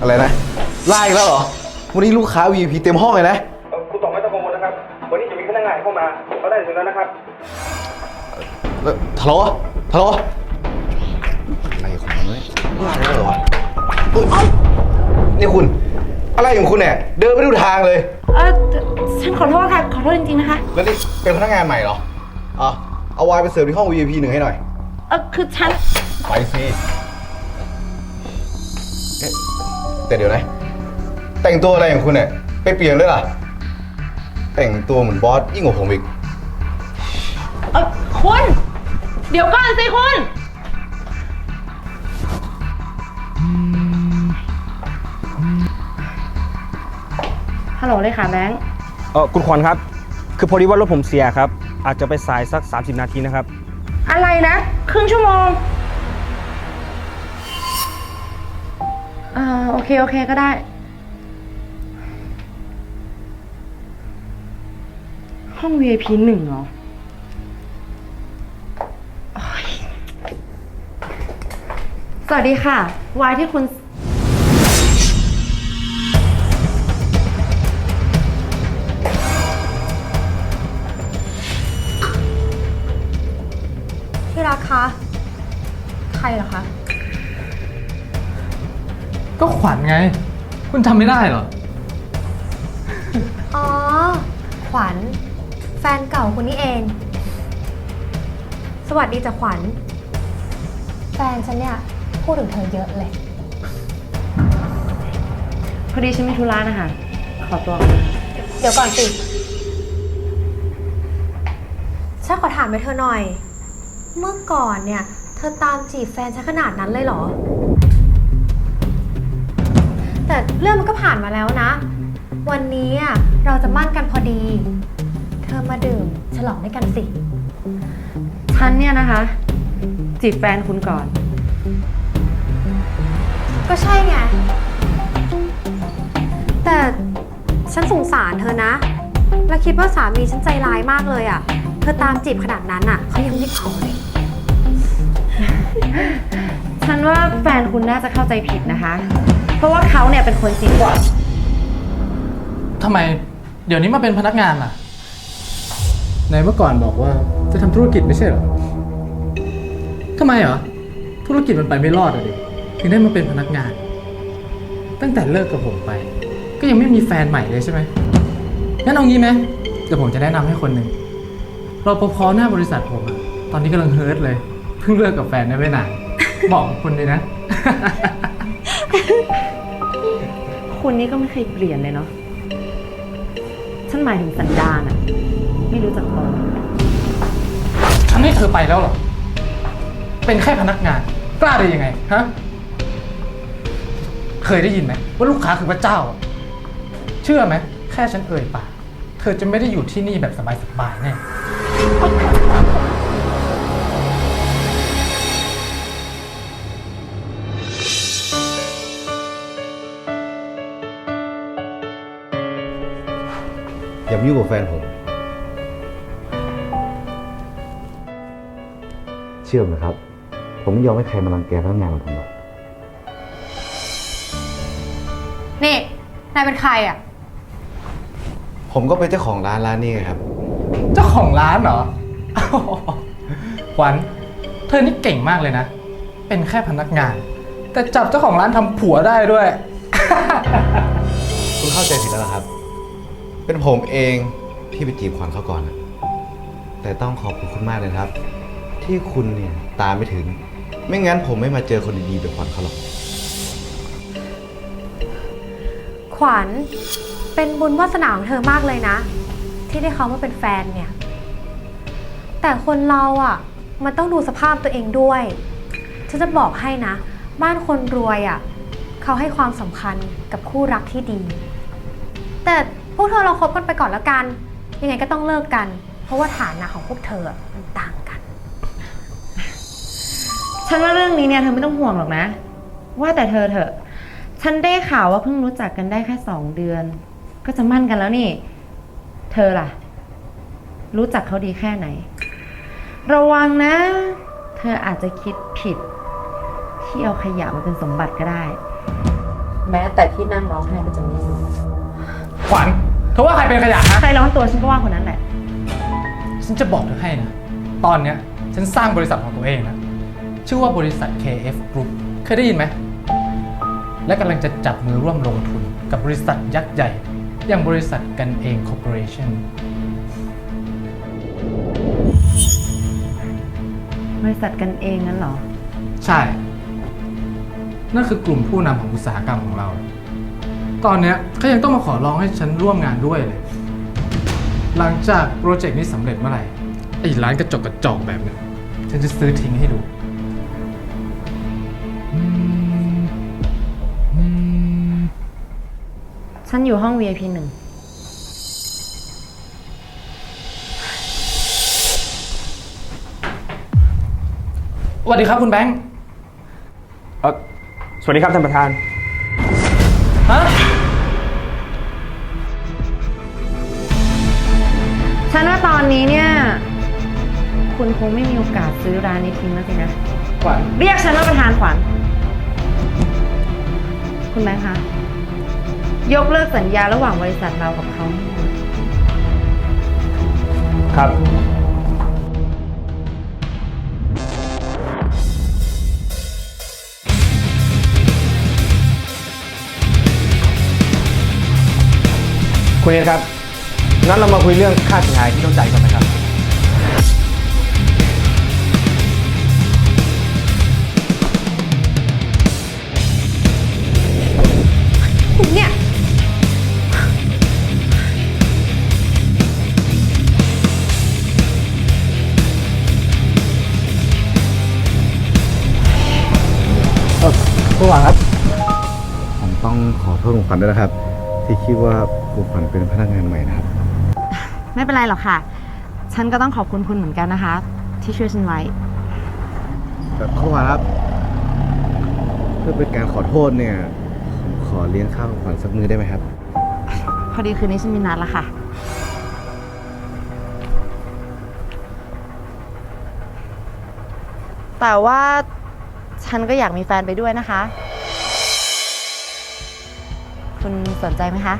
อะไรนะไล่อีกแล้วเหรอ วันนี้ลูกค้า VIP เต็มห้องเลยนะ เอ่อคุณต๋องไม่ต้องกังวลนะครับ วันนี้จะมีพนักงานเข้ามาเขาได้ถึงแล้วนะครับ แล้วทะเลาะทะเลาะอะไรของมันเนี่ยไล่แล้วเหรอวะอุ๊ยเอ้านี่คุณ อะไรของคุณเนี่ย เดินไม่ดูทางเลย เออฉันขอโทษค่ะ ขอโทษจริงๆนะคะ แล้วนี่เป็นพนักงานใหม่เหรออะเอาไวน์ไปเสิร์ฟที่ห้อง VIP หนึ่งให้หน่อย เออคือฉัน ไปสิ แต่เดี๋ยวนะ แต่งตัวอะไรของคุณเนี่ยไปเปลี่ยนด้วยล่ะ แต่งตัวเหมือนบอสยิ่งกว่าผมอีก เออคุณ เดี๋ยวก่อนสิคุณ ฮัลโหลเลยค่ะแบงค์ เออคุณขวัญครับ คือพอดีว่ารถผมเสียครับ อาจจะไปสายสัก 30 นาทีนะครับ อะไรนะ ครึ่งชั่วโมง อ่าโอเค โอเคก็ได้ ห้อง VIP หนึ่งเหรอโอ๊ยสวัสดีค่ะ วายที่คุณ ก็ขวัญไง คุณจำไม่ได้เหรอ อ๋อ ขวัญ แฟนเก่าคุณนี่เอง สวัสดีจ้ะขวัญ แฟนฉันเนี่ย พูดถึงเธอเยอะเลย พอดีฉันมีธุระนะคะ ขอตัวก่อนนะคะเดี๋ยวก่อนสิ ฉันขอถามไปเธอหน่อย เมื่อก่อนเนี่ย เธอตามจีบแฟนฉันขนาดนั้นเลยเหรอ แต่เรื่องมันก็ผ่านมาแล้วนะ วันนี้อะเราจะมั่นกันพอดี เธอมาดื่มฉลองด้วยกันสิ ฉันเนี่ยนะคะ จีบแฟนคุณก่อน ก็ใช่ไง แต่ฉันสงสารเธอนะ และคิดว่าสามีฉันใจร้ายมากเลยอะ่ะ เธอตามจีบขนาดนั้นอะ่ะเขายังไม่เอาเลย ฉันว่าแฟนคุณน่าจะเข้าใจผิดนะคะ เพราะว่าเขาเนี่ยเป็นคนจีบก่อนทำไมเดี๋ยวนี้มาเป็นพนักงานล่ะในเมื่อก่อนบอกว่าจะทำธุรกิจไม่ใช่เหรอทำไมเหรอ ธุรกิจมันไปไม่รอดอะดิถึงได้มาเป็นพนักงาน ตั้งแต่เลิกกับผมไป ก็ยังไม่มีแฟนใหม่เลยใช่ไหมงั้นเอางี้ไหมเดี๋ยวผมจะแนะนำให้คนหนึ่งรปภหน้าบริษัทผมอะตอนนี้กำลังเฮิร์ตเลย เพิ่งเลิกกับแฟนได้ไม่นาน บอกคุณเลยนะ คุณนี่ก็ไม่เคยเปลี่ยนเลยเนาะ ฉันหมายถึงสันดานอะไม่รู้จักพอฉันให้เธอไปแล้วเหรอ เป็นแค่พนักงาน กล้าได้ยังไงฮะ เคยได้ยินไหมว่าลูกค้าคือพระเจ้าอะเชื่อไหม แค่ฉันเอ่ยปาก เธอจะไม่ได้อยู่ที่นี่แบบสบายๆแน่ ย่ามายุ่งกับแฟนผม เชื่อไหมครับ ผมไม่ยอมให้ใครมารังแกพนักงานของผมหรอกนี่ นายเป็นใครอะ ผมก็เป็นเจ้าของร้านร้านนี้ไงครับ เจ้าของร้านเหรอขวัญเธอนี่เก่งมากเลยนะ เป็นแค่พนักงาน แต่จับเจ้าของร้านทำผัวได้ด้วย คุณเข้าใจผิดแล้วล่ะครับ เป็นผมเองที่ไปจีบขวัญเขาก่อนนะแต่ต้องขอบคุณคุณมากเลยครับ ที่คุณเนี่ยตามไม่ถึง ไม่งั้นผมไม่มาเจอคนดีๆแบบขวัญเขาหรอก ขวัญเป็นบุญวาสนาของเธอมากเลยนะ ที่ได้เขามาเป็นแฟนเนี่ย แต่คนเราอะ มันต้องดูสภาพตัวเองด้วย ฉันจะบอกให้นะ บ้านคนรวยอะ เขาให้ความสำคัญกับคู่รักที่ดี แต่ พวกเธอเราคบกันไปก่อนแล้วกัน ยังไงก็ต้องเลิกกัน เพราะว่าฐานะของพวกเธออะมันต่างกัน ฉันว่าเรื่องนี้เนี่ยเธอไม่ต้องห่วงหรอกนะ ว่าแต่เธอเถอะ ฉันได้ข่าวว่าเพิ่งรู้จักกันได้แค่สองเดือน ก็จะมั่นกันแล้วนี่ เธอล่ะ รู้จักเขาดีแค่ไหน ระวังนะ เธออาจจะคิดผิด ที่เอาขยะมาเป็นสมบัติก็ได้ แม้แต่ที่นั่งร้องไห้ก็จะไม่มี ขวัญ เธอว่าใครเป็นขยะฮะ ใครร้อนตัวฉันก็ว่าคนนั้นแหละ ฉันจะบอกเธอให้นะ ตอนเนี้ยฉันสร้างบริษัทของตัวเองนะ ชื่อว่าบริษัท KF Group เคยได้ยินไหม และกำลังจะจับมือร่วมลงทุนกับบริษัทยักษ์ใหญ่ อย่างบริษัทกันเองคอร์ปอเรชั่น บริษัทกันเองนั้นเหรอ ใช่ นั่นคือกลุ่มผู้นำของอุตสาหกรรมของเรา ตอนเนี้ยเขายังต้องมาขอร้องให้ฉันร่วมงานด้วยเลย หลังจากโปรเจกต์นี้สำเร็จเมื่อไหร่ไอ้ร้านกระจกกระจอกแบบเนี้ยฉันจะซื้อทิ้งให้ดู ฉันอยู่ห้อง VIP หนึ่ง สวัสดีครับคุณแบงค์ เออสวัสดีครับท่านประธาน ฮะ ฉันว่าตอนนี้เนี่ย คุณคงไม่มีโอกาสซื้อร้านนี้ทิ้งแล้วสินะ ขวัญเรียกฉันว่าประธานขวัญ คุณแบงค์คะ ยกเลิกสัญญาระหว่างบริษัทเรากับเขาให้หมดครับ คุณเอ็นครับ งั้นเรามาคุยเรื่องค่าเสียหายที่ต้องจ่ายกันนะครับ คุณเนี่ย เออคุณขวัญครับ ผมต้องขอโทษคุณขวัญด้วยนะครับ ที่คิดว่าคุณขวัญเป็นพนักงานใหม่นะครับ ไม่เป็นไรหรอกค่ะ ฉันก็ต้องขอบคุณคุณเหมือนกันนะคะ ที่ช่วยฉันไว้แต่คุณขวัญครับ เพื่อเป็นการขอโทษเนี่ยผมขอเลี้ยงข้าวคุณขวัญสักมื้อได้ไหมครับ พอดีคืนนี้ฉันมีนัดแล้วค่ะ แต่ว่าฉันก็อยากมีแฟนไปด้วยนะคะ คุณสนใจไหมคะ